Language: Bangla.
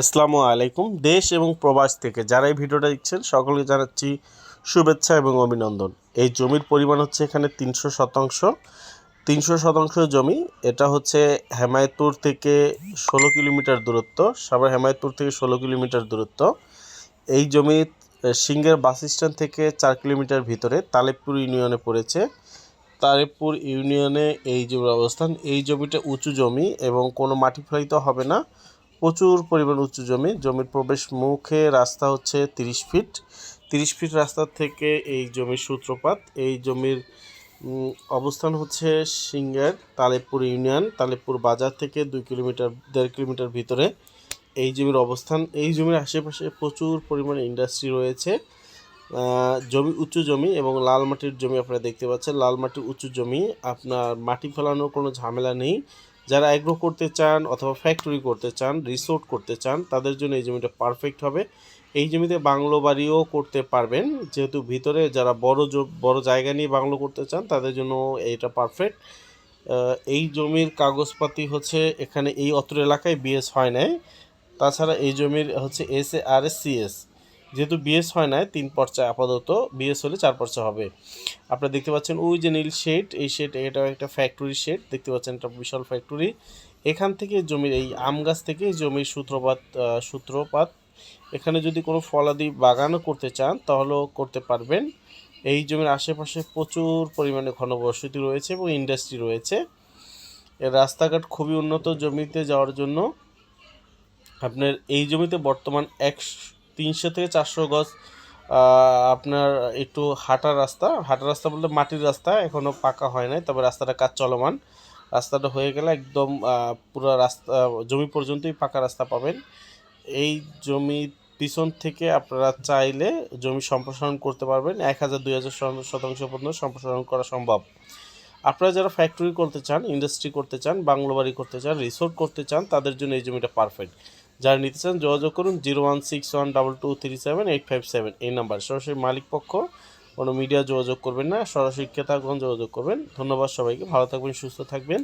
আসসালামু আলাইকুম। দেশ এবং প্রবাস থেকে যারা এই ভিডিওটা দেখছেন, সকলকে জানাচ্ছি শুভেচ্ছা এবং অভিনন্দন। এই জমির পরিমাণ হচ্ছে এখানে তিনশো শতাংশ। তিনশো শতাংশ জমি, এটা হচ্ছে হেমায়তপুর থেকে ষোলো কিলোমিটার দূরত্ব, সাভার হেমায়তপুর থেকে ষোলো কিলোমিটার দূরত্ব। এই জমি সিংহের বাস স্ট্যান্ড থেকে চার কিলোমিটার ভিতরে তালেবপুর ইউনিয়নে পড়েছে। তালেবপুর ইউনিয়নে এই জমির অবস্থান। এই জমিটা উঁচু জমি এবং কোনো মাটি ফেলাইতে হবে না। প্রচুর পরিমাণ উঁচু জমি। জমির প্রবেশ মুখে রাস্তা হচ্ছে তিরিশ ফিট। তিরিশ ফিট রাস্তা থেকে এই জমির সূত্রপাত। এই জমির অবস্থান হচ্ছে সিঙ্গার তালেপুর ইউনিয়ন, তালেপুর বাজার থেকে দুই কিলোমিটার, দেড় কিলোমিটার ভিতরে। এই জমির অবস্থান, এই জমির আশেপাশে প্রচুর পরিমাণে ইন্ডাস্ট্রি রয়েছে। জমি উঁচু জমি এবং লাল মাটির জমি আপনারা দেখতে পাচ্ছেন। লাল মাটির উঁচু জমি, আপনার মাটি ফেলানোর কোনো ঝামেলা নেই। যারা অ্যাগ্রো করতে চান অথবা ফ্যাক্টরি করতে চান রিসোর্ট করতে চান, তাদের জন্য এই জমিটা পারফেক্ট হবে। এই জমিতে বাংলো বাড়িও করতে পারবেন। যেহেতু ভিতরে যারা বড় বড় জায়গা নিয়ে বাংলো করতে চান, তাদের জন্য এইটা পারফেক্ট এই জমির কাগজপাতি হচ্ছে এখানে এই অত্র এলাকায় বিএস হয় নাই। তাছাড়া এই জমির হচ্ছে S A R S CS যেহেতু বিএস হয় নাই, তিন পর্চা আপাতত বিএস হলে চার পর্চা হবে। আপনারা দেখতে পাচ্ছেন ওই যে নীল শেড এই শেড এটা একটা ফ্যাক্টরি শেড দেখতে পাচ্ছেন একটা বিশাল ফ্যাক্টরি এখান থেকে জমির, এই আম গাছ থেকে জমির সূত্রপাত সূত্রপাত। এখানে যদি কোনো ফলাদি বাগানও করতে চান, তাহলেও করতে পারবেন। এই জমির আশেপাশে প্রচুর পরিমাণে ঘনবসতি রয়েছে এবং ইন্ডাস্ট্রি রয়েছে। এর রাস্তাঘাট খুবই উন্নত জমিতে যাওয়ার জন্য। আপনার এই জমিতে বর্তমান এক তিনশো থেকে চারশো গজ আপনার একটু হাঁটা রাস্তা। হাঁটা রাস্তা বলতে মাটির রাস্তা এখনও পাকা হয় নাই, তবে রাস্তাটা কাজ চলমান। রাস্তাটা হয়ে গেলে একদম পুরো রাস্তা, জমি পর্যন্তই পাকা রাস্তা পাবেন। এই জমি পিছন থেকে আপনারা চাইলে জমি সম্প্রসারণ করতে পারবেন। এক হাজার দুই হাজার শতাংশ পর্যন্ত সম্প্রসারণ করা সম্ভব। আপনারা যারা ফ্যাক্টরি করতে চান ইন্ডাস্ট্রি করতে চান, বাংলো বাড়ি করতে চান রিসোর্ট করতে চান, তাদের জন্য এই জমিটা পারফেক্ট যারা নিতে চান, যোগাযোগ করুন zero one six one double two three seven eight five seven. এই নাম্বার, সরাসরি মালিক পক্ষ, কোনো মিডিয়া যোগাযোগ করবেন না। সরাসরি ক্রেতাগণ যোগাযোগ করবেন। ধন্যবাদ সবাইকে। ভালো থাকবেন, সুস্থ থাকবেন।